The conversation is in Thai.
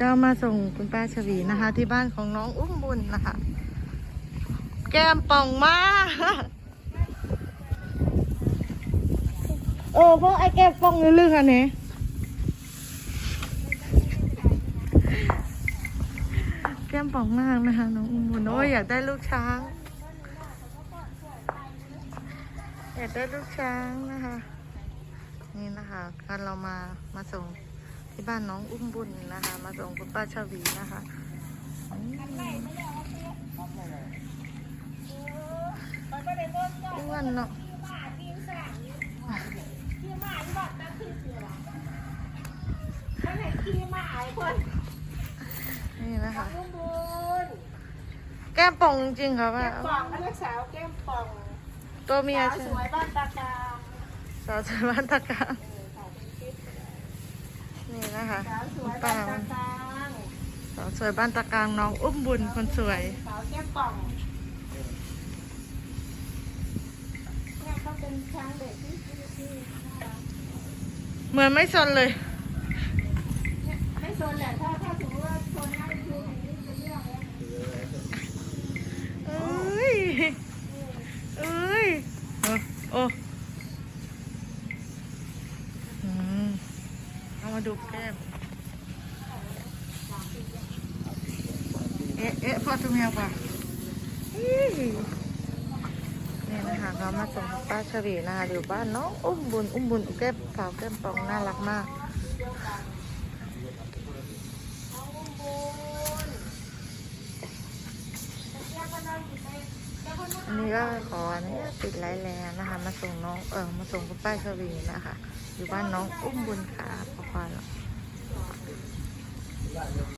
ก็มาส่งคุณป้าชวีนะคะ ที่บ้านของน้องอุ้มบุญนะคะ แก้มป่องมากเออพวกไอ้แก้มป่องนี่ลึกอันนี้แก้มป่องมากนะคะ น้องอุ้มบุญโอ้ยอยากได้ลูกช้าง อยากได้ลูกช้างนะคะ นี่นะคะก็เรามามาส่ง ที่บ้านน้องอุ้มบุญนะคะ มาส่งคุณป้าชวีนะคะอืมอ้วนเนาะนี่นะคะ แก้มป่องจริงๆค่ะว่าป่องนักสาวแก้มป่องตัวเมียสาวใช่สวยบ้านตากลางสาวสวยบ้านตะกร้าง นี่นะคะสาวสคุวณยป้าบ้านตากลางสาวสวยบ้านตะกร้างน้องอุ้มบุญคนสวยสาวแก้มป่องเนี่ยเขาเป็นช้างเด็กที่ที่ที่น่ารักเหมือนไม่สนเลยเนี่ยไม่โซนแหละถ้าถ้าสมมติว่าโซนหน้าดูอย่างนี้เป็นเรื่องแล้วเอ้ยเอ้ยโอ้โอ้อืมเอา มาดูแก้ม เอ๊ะ เอ๊ะพ่อตุ้มแมวป่ะนี่นะคะเขามาส่งป้าชวีนะคะอยู่บ้านน้องอุ้มบุญ อุ้มบุญแก้มสาวแก้มปองน่ารักมาก อันนี้ก็ขออนุญาตติดไลน์แลนนะคะ มาส่งน้องเออมาส่งคุณป้าชวีนะคะ อยู่บ้านน้องอุ้มบุญค่ะขอความ